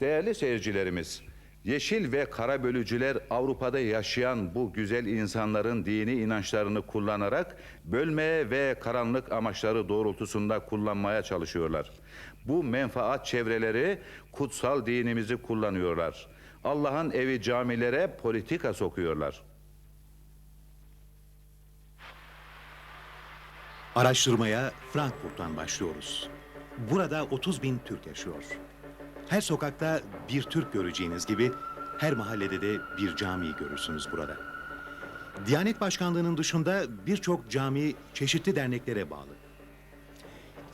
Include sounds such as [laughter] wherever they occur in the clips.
Değerli seyircilerimiz, yeşil ve kara bölücüler Avrupa'da yaşayan bu güzel insanların dini inançlarını kullanarak bölmeye ve karanlık amaçları doğrultusunda kullanmaya çalışıyorlar. Bu menfaat çevreleri kutsal dinimizi kullanıyorlar. Allah'ın evi camilere politika sokuyorlar. Araştırmaya Frankfurt'tan başlıyoruz. Burada 30 bin Türk yaşıyor. Her sokakta bir Türk göreceğiniz gibi her mahallede de bir cami görürsünüz burada. Diyanet Başkanlığı'nın dışında birçok cami çeşitli derneklere bağlı.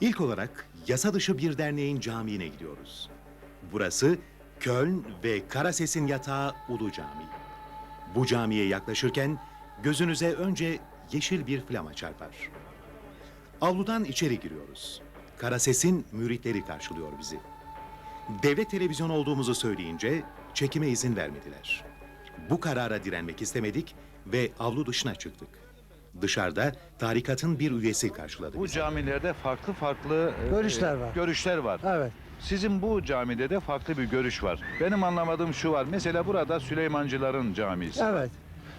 İlk olarak yasa dışı bir derneğin camiine gidiyoruz. Burası Köln ve Karases'in yatağı Ulu Cami. Bu camiye yaklaşırken gözünüze önce yeşil bir flama çarpar. Avludan içeri giriyoruz. Karases'in müritleri karşılıyor bizi. Devlet televizyon olduğumuzu söyleyince çekime izin vermediler. Bu karara direnmek istemedik ve avlu dışına çıktık. Dışarıda tarikatın bir üyesi karşıladı Bu bizi. camilerde farklı farklı e, Görüşler e, var. Görüşler var. Evet. Sizin bu camide de farklı bir görüş var. Benim anlamadığım şu var. Mesela burada Süleymancıların camisi. Evet.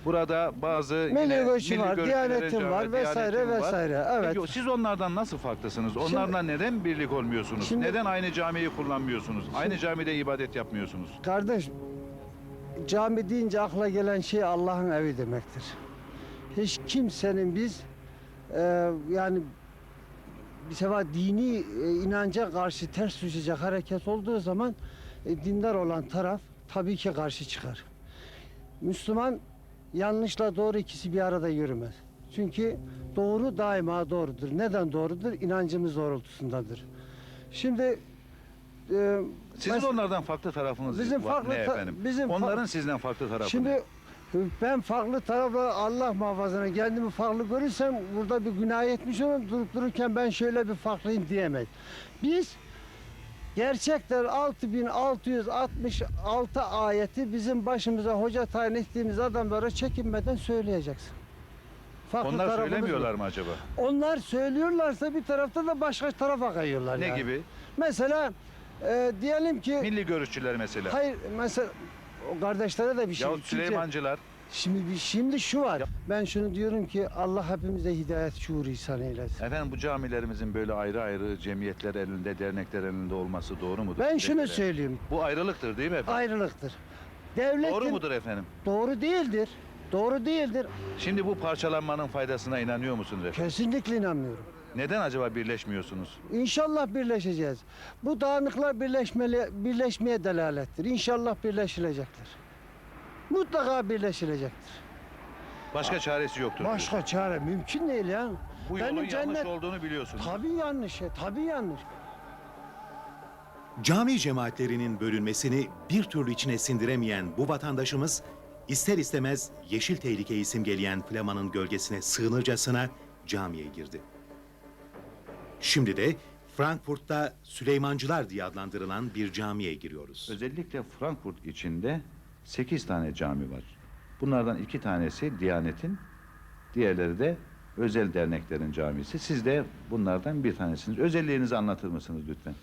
Burada bazı Milli görüşü var, cami- var vesaire Diyanetin var. vesaire. Evet. Peki siz onlardan nasıl farklısınız? Onlarla neden birlik olmuyorsunuz? Şimdi- neden aynı camiyi kullanmıyorsunuz? aynı camide ibadet yapmıyorsunuz? Kardeş, cami deyince akla gelen şey Allah'ın evi demektir. Hiç kimsenin biz e, yani bir sefer dini e, inanca karşı ters düşecek hareket olduğu zaman e, dindar olan taraf tabii ki karşı çıkar. Müslüman yanlışla doğru ikisi bir arada yürümez. Çünkü doğru daima doğrudur. Neden doğrudur? İnancımız doğrultusundadır. Şimdi e, Sizin mes- onlardan farklı tarafınız Bizim var farklı ne ta- efendim? bizim fa- Onların sizden farklı tarafı ne? Şimdi ben farklı tarafla Allah muhafazana kendimi farklı görürsem burada bir günah etmiş olurum. Durup dururken ben şöyle bir farklıyım diyemez. Biz gerçekten 6666 ayeti bizim başımıza hoca tayin ettiğimiz adamlara çekinmeden söyleyeceksin. Farklı Onlar tarafımız söylemiyorlar mı acaba? Onlar söylüyorlarsa bir tarafta da başka tarafa kayıyorlar Ne yani. gibi? Mesela e, diyelim ki Milli görüşçüler mesela. hayır mesela o kardeşlere de bir şey. Çünkü- Süleymancılar. Şimdi şimdi şu var. Ben şunu diyorum ki Allah hepimize hidayet şuuru ihsan eylesin. Efendim bu camilerimizin böyle ayrı ayrı cemiyetler elinde, dernekler elinde olması doğru mudur? Ben şunu göre? söyleyeyim. Bu ayrılıktır değil mi efendim? Ayrılıktır. Devletin Doğru mudur efendim? Doğru değildir. Doğru değildir. Şimdi bu parçalanmanın faydasına inanıyor musunuz efendim? Kesinlikle inanmıyorum. Neden acaba birleşmiyorsunuz? İnşallah birleşeceğiz. Bu dağınıklar birleşmeli, birleşmeye delalettir. İnşallah birleşilecektir. Mutlaka birleşilecektir. Başka çaresi yoktur. Başka çare mümkün değil ya. Bu Benim yolun yanlış cennet- olduğunu biliyorsunuz. Tabii yanlış ya, tabii yanlış. Cami cemaatlerinin bölünmesini bir türlü içine sindiremeyen bu vatandaşımız ister istemez yeşil tehlikeyi simgeleyen flamanın gölgesine sığınırcasına camiye girdi. Şimdi de Frankfurt'ta Süleymancılar diye adlandırılan bir camiye giriyoruz. Özellikle Frankfurt içinde 8 tane cami var. Bunlardan iki tanesi Diyanet'in, diğerleri de özel derneklerin camisi. Siz de bunlardan bir tanesiniz. Özelliğinizi anlatır mısınız lütfen?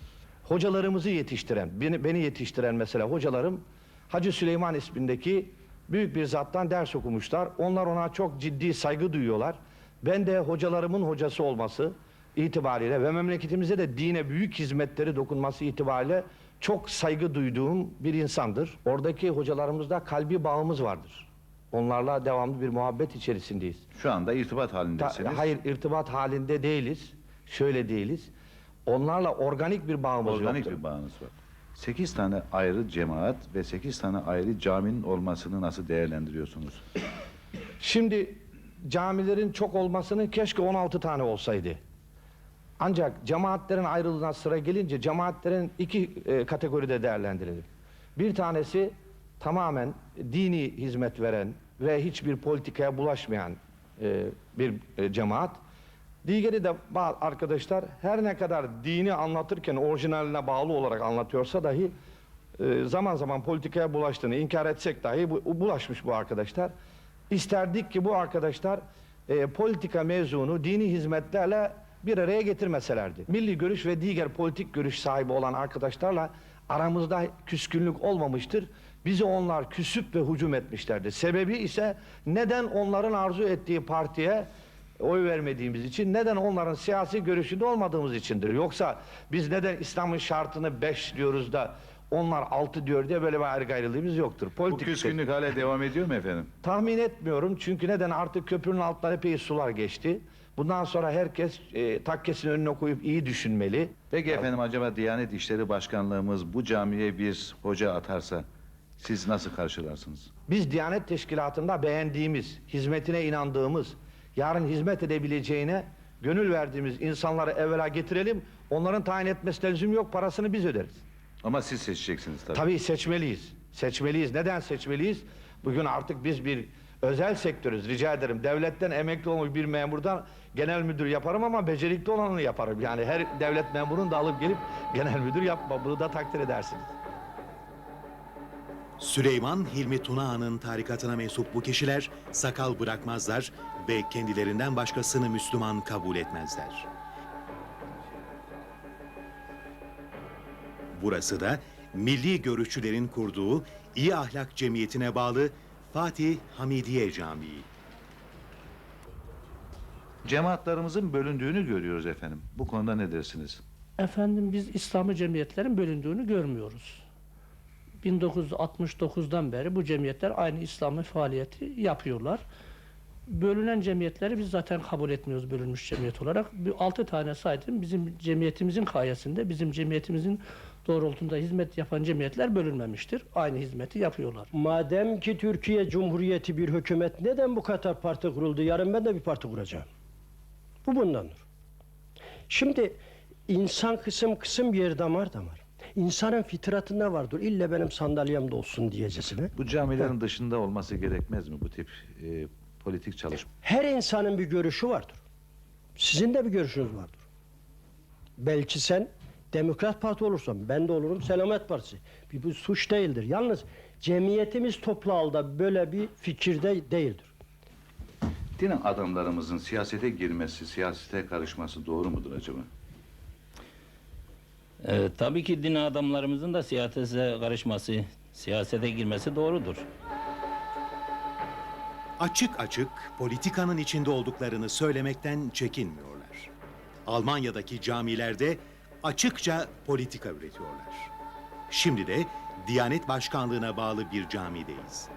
hocalarımızı yetiştiren, beni, beni yetiştiren mesela hocalarım Hacı Süleyman ismindeki büyük bir zattan ders okumuşlar. Onlar ona çok ciddi saygı duyuyorlar. Ben de hocalarımın hocası olması itibariyle ve memleketimize de dine büyük hizmetleri dokunması itibariyle çok saygı duyduğum bir insandır. Oradaki hocalarımızda kalbi bağımız vardır. Onlarla devamlı bir muhabbet içerisindeyiz. Şu anda irtibat Ta- halindesiniz. hayır irtibat halinde değiliz. Şöyle değiliz. Onlarla organik bir bağımız Organik yoktur. bir bağınız var. 8 tane ayrı cemaat ve 8 tane ayrı caminin olmasını nasıl değerlendiriyorsunuz? Şimdi camilerin çok olmasını keşke 16 tane olsaydı. Ancak cemaatlerin ayrılığına sıra gelince cemaatlerin iki e, kategoride değerlendirilir. Bir tanesi tamamen dini hizmet veren ve hiçbir politikaya bulaşmayan e, bir e, cemaat. Diğeri de bazı arkadaşlar her ne kadar dini anlatırken orijinaline bağlı olarak anlatıyorsa dahi e, zaman zaman politikaya bulaştığını inkar etsek dahi bu, bulaşmış bu arkadaşlar. İsterdik ki bu arkadaşlar e, politika mezunu dini hizmetlerle bir araya getirmeselerdi. Milli görüş ve diğer politik görüş sahibi olan arkadaşlarla Aramızda küskünlük olmamıştır. Bizi onlar küsüp ve hücum etmişlerdir. Sebebi ise neden onların arzu ettiği partiye oy vermediğimiz için, neden onların siyasi görüşünde olmadığımız içindir. Yoksa biz neden İslam'ın şartını 5 diyoruz da onlar 6 diyor diye böyle bir ayrı yoktur. Bu Politik küskünlük hala devam ediyor mu efendim? Tahmin etmiyorum çünkü neden artık köprünün altından epey sular geçti. Bundan sonra herkes e, takkesini önüne koyup iyi düşünmeli. Peki efendim acaba Diyanet İşleri Başkanlığımız bu camiye bir hoca atarsa siz nasıl karşılarsınız? Biz Diyanet Teşkilatı'nda beğendiğimiz, hizmetine inandığımız, yarın hizmet edebileceğine gönül verdiğimiz insanları evvela getirelim. Onların tayin etmesine lüzum yok, parasını biz öderiz. Ama siz seçeceksiniz tabii. Tabii seçmeliyiz. Seçmeliyiz. Neden seçmeliyiz? Bugün artık biz bir özel sektörüz. Rica ederim. Devletten emekli olmuş bir memurdan genel müdür yaparım ama becerikli olanını yaparım. Yani her devlet memurunu da alıp gelip genel müdür yapma. Bunu da takdir edersiniz. Süleyman Hilmi Tunağan'ın tarikatına mensup bu kişiler sakal bırakmazlar ve kendilerinden başkasını Müslüman kabul etmezler. Burası da milli görüşçülerin kurduğu İyi Ahlak Cemiyeti'ne bağlı Fatih Hamidiye Camii. Cemaatlerimizin bölündüğünü görüyoruz efendim. Bu konuda ne dersiniz? Efendim biz İslami cemiyetlerin bölündüğünü görmüyoruz. 1969'dan beri bu cemiyetler aynı İslami faaliyeti yapıyorlar. Bölünen cemiyetleri biz zaten kabul etmiyoruz bölünmüş cemiyet olarak. Bu altı tane saydım bizim cemiyetimizin kayesinde, bizim cemiyetimizin doğrultusunda hizmet yapan cemiyetler bölünmemiştir. Aynı hizmeti yapıyorlar. Madem ki Türkiye Cumhuriyeti bir hükümet neden bu kadar parti kuruldu? Yarın ben de bir parti kuracağım. Bu bundandır. Şimdi insan kısım kısım yer damar damar. İnsanın fitratında vardır. İlle benim sandalyemde olsun diyecesine. Bu camilerin dışında olması gerekmez mi bu tip e, politik çalışma? Her insanın bir görüşü vardır. Sizin de bir görüşünüz vardır. Belki sen Demokrat Parti olursan ben de olurum Selamet Partisi. Bir bu suç değildir. Yalnız cemiyetimiz toplu halde böyle bir fikirde değildir. Din adamlarımızın siyasete girmesi, siyasete karışması doğru mudur acaba? Ee, tabii ki din adamlarımızın da siyasete karışması, siyasete girmesi doğrudur. Açık açık politikanın içinde olduklarını söylemekten çekinmiyorlar. Almanya'daki camilerde açıkça politika üretiyorlar. Şimdi de Diyanet Başkanlığı'na bağlı bir camideyiz.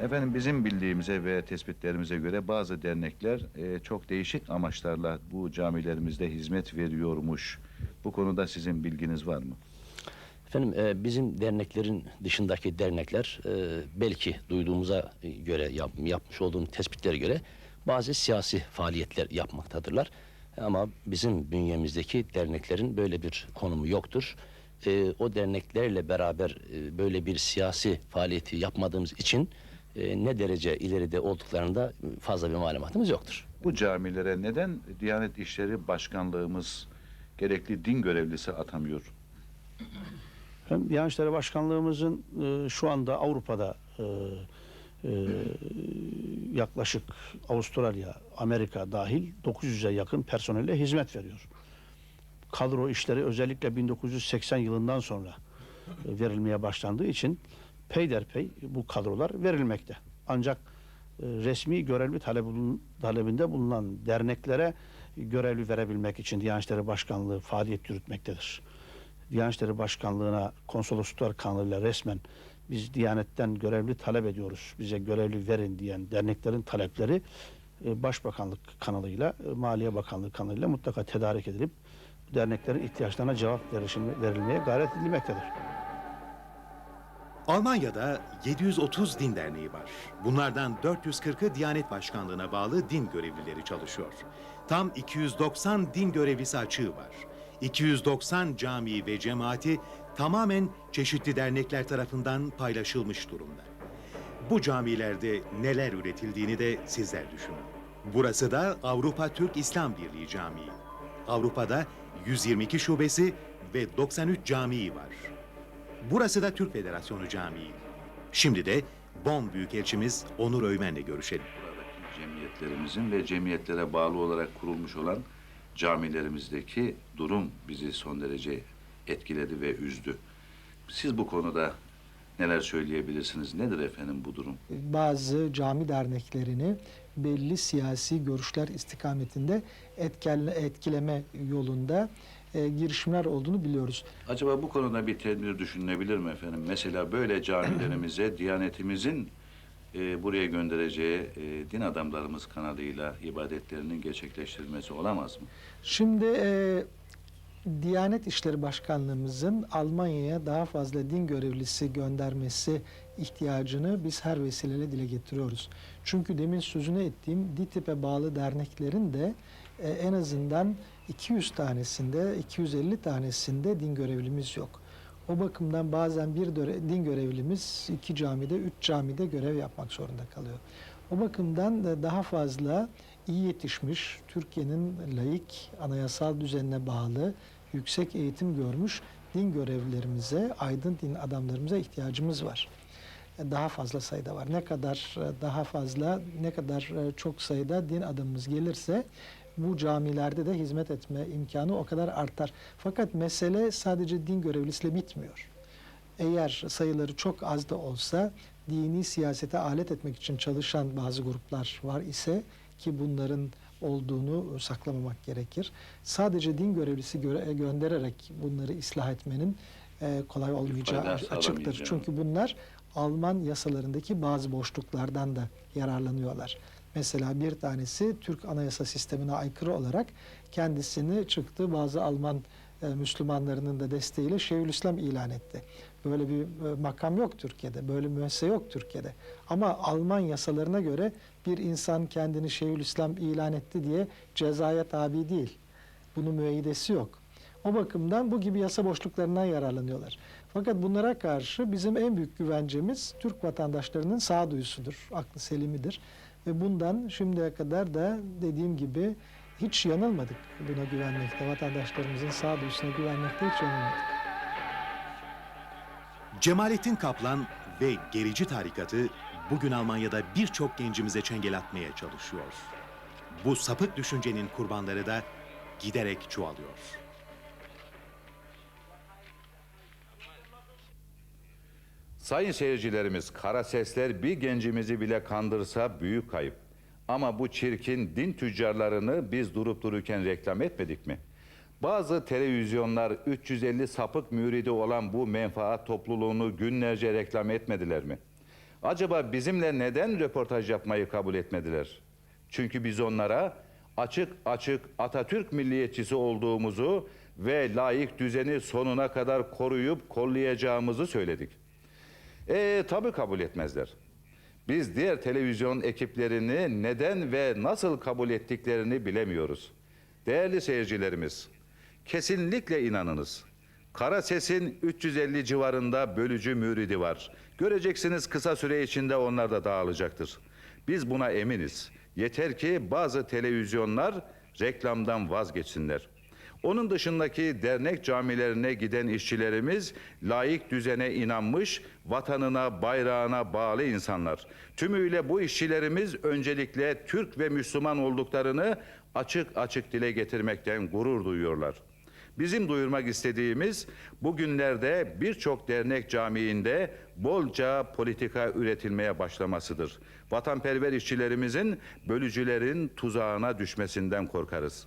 Efendim bizim bildiğimize ve tespitlerimize göre bazı dernekler e, çok değişik amaçlarla bu camilerimizde hizmet veriyormuş. Bu konuda sizin bilginiz var mı? Efendim e, bizim derneklerin dışındaki dernekler e, belki duyduğumuza göre yap- yapmış olduğum tespitlere göre bazı siyasi faaliyetler yapmaktadırlar. Ama bizim bünyemizdeki derneklerin böyle bir konumu yoktur. E, o derneklerle beraber e, böyle bir siyasi faaliyeti yapmadığımız için e, ne derece ileride olduklarında fazla bir malumatımız yoktur. Bu camilere neden Diyanet İşleri Başkanlığımız gerekli din görevlisi atamıyor? Hem Diyanet İşleri Başkanlığımızın e, şu anda Avrupa'da e, e, yaklaşık Avustralya, Amerika dahil 900'e yakın personelle hizmet veriyor. Kadro işleri özellikle 1980 yılından sonra e, verilmeye başlandığı için peyderpey bu kadrolar verilmekte. Ancak e, resmi görevli talebinde bulunan derneklere görevli verebilmek için Diyanet İşleri Başkanlığı faaliyet yürütmektedir. Diyanet İşleri Başkanlığı'na konsolosluklar kanalıyla resmen biz Diyanet'ten görevli talep ediyoruz. Bize görevli verin diyen derneklerin talepleri e, Başbakanlık kanalıyla, e, Maliye Bakanlığı kanalıyla mutlaka tedarik edilip derneklerin ihtiyaçlarına cevap verilmeye gayret edilmektedir. Almanya'da 730 din derneği var. Bunlardan 440'ı Diyanet Başkanlığı'na bağlı din görevlileri çalışıyor. Tam 290 din görevlisi açığı var. 290 cami ve cemaati tamamen çeşitli dernekler tarafından paylaşılmış durumda. Bu camilerde neler üretildiğini de sizler düşünün. Burası da Avrupa Türk İslam Birliği Camii. Avrupa'da 122 şubesi ve 93 camii var. Burası da Türk Federasyonu Camii. Şimdi de Bonn Büyükelçimiz Onur Öymen'le görüşelim. Buradaki cemiyetlerimizin ve cemiyetlere bağlı olarak kurulmuş olan camilerimizdeki durum bizi son derece etkiledi ve üzdü. Siz bu konuda neler söyleyebilirsiniz? Nedir efendim bu durum? bazı cami derneklerini belli siyasi görüşler istikametinde etkel- etkileme yolunda e, girişimler olduğunu biliyoruz. Acaba bu konuda bir tedbir düşünülebilir mi efendim? Mesela böyle camilerimize [clears throat] Diyanetimizin e, buraya göndereceği e, din adamlarımız kanalıyla ibadetlerinin gerçekleştirilmesi olamaz mı? Şimdi e, Diyanet İşleri Başkanlığımızın Almanya'ya daha fazla din görevlisi göndermesi ihtiyacını biz her vesileyle dile getiriyoruz. Çünkü demin sözünü ettiğim DİTİP'e bağlı derneklerin de e, en azından 200 tanesinde, 250 tanesinde din görevlimiz yok. O bakımdan bazen bir din görevlimiz iki camide, üç camide görev yapmak zorunda kalıyor. O bakımdan da daha fazla iyi yetişmiş, Türkiye'nin laik, anayasal düzenine bağlı, yüksek eğitim görmüş din görevlilerimize, aydın din adamlarımıza ihtiyacımız var. Daha fazla sayıda var. Ne kadar e, daha fazla, ne kadar e, çok sayıda din adamımız gelirse bu camilerde de hizmet etme imkanı o kadar artar. Fakat mesele sadece din görevlisiyle bitmiyor. Eğer sayıları çok az da olsa dini siyasete alet etmek için çalışan bazı gruplar var ise ki bunların olduğunu saklamamak gerekir. Sadece din görevlisi göre- göndererek bunları ıslah etmenin e, kolay olmayacağı açıktır. Çünkü bunlar Alman yasalarındaki bazı boşluklardan da yararlanıyorlar. Mesela bir tanesi Türk anayasa sistemine aykırı olarak kendisini çıktı bazı Alman e, Müslümanlarının da desteğiyle Şeyhülislam ilan etti. Böyle bir e, makam yok Türkiye'de, böyle müessese yok Türkiye'de. Ama Alman yasalarına göre bir insan kendini Şeyhülislam ilan etti diye cezaya tabi değil. Bunun müeyyidesi yok. O bakımdan bu gibi yasa boşluklarından yararlanıyorlar. Fakat bunlara karşı bizim en büyük güvencemiz Türk vatandaşlarının sağduyusudur, aklı selimidir. Ve bundan şimdiye kadar da dediğim gibi hiç yanılmadık buna güvenmekte. Vatandaşlarımızın sağduyusuna güvenmekte hiç yanılmadık. Cemalettin Kaplan ve gerici tarikatı bugün Almanya'da birçok gencimize çengel atmaya çalışıyor. Bu sapık düşüncenin kurbanları da giderek çoğalıyor. Sayın seyircilerimiz, kara sesler bir gencimizi bile kandırsa büyük kayıp. Ama bu çirkin din tüccarlarını biz durup dururken reklam etmedik mi? Bazı televizyonlar 350 sapık müridi olan bu menfaat topluluğunu günlerce reklam etmediler mi? Acaba bizimle neden röportaj yapmayı kabul etmediler? Çünkü biz onlara açık açık Atatürk milliyetçisi olduğumuzu ve layık düzeni sonuna kadar koruyup kollayacağımızı söyledik. E tabi kabul etmezler. Biz diğer televizyon ekiplerini neden ve nasıl kabul ettiklerini bilemiyoruz. Değerli seyircilerimiz, kesinlikle inanınız. Kara Ses'in 350 civarında bölücü müridi var. Göreceksiniz kısa süre içinde onlar da dağılacaktır. Biz buna eminiz. Yeter ki bazı televizyonlar reklamdan vazgeçsinler. Onun dışındaki dernek camilerine giden işçilerimiz layık düzene inanmış, vatanına, bayrağına bağlı insanlar. Tümüyle bu işçilerimiz öncelikle Türk ve Müslüman olduklarını açık açık dile getirmekten gurur duyuyorlar. Bizim duyurmak istediğimiz bugünlerde birçok dernek camiinde bolca politika üretilmeye başlamasıdır. Vatanperver işçilerimizin bölücülerin tuzağına düşmesinden korkarız.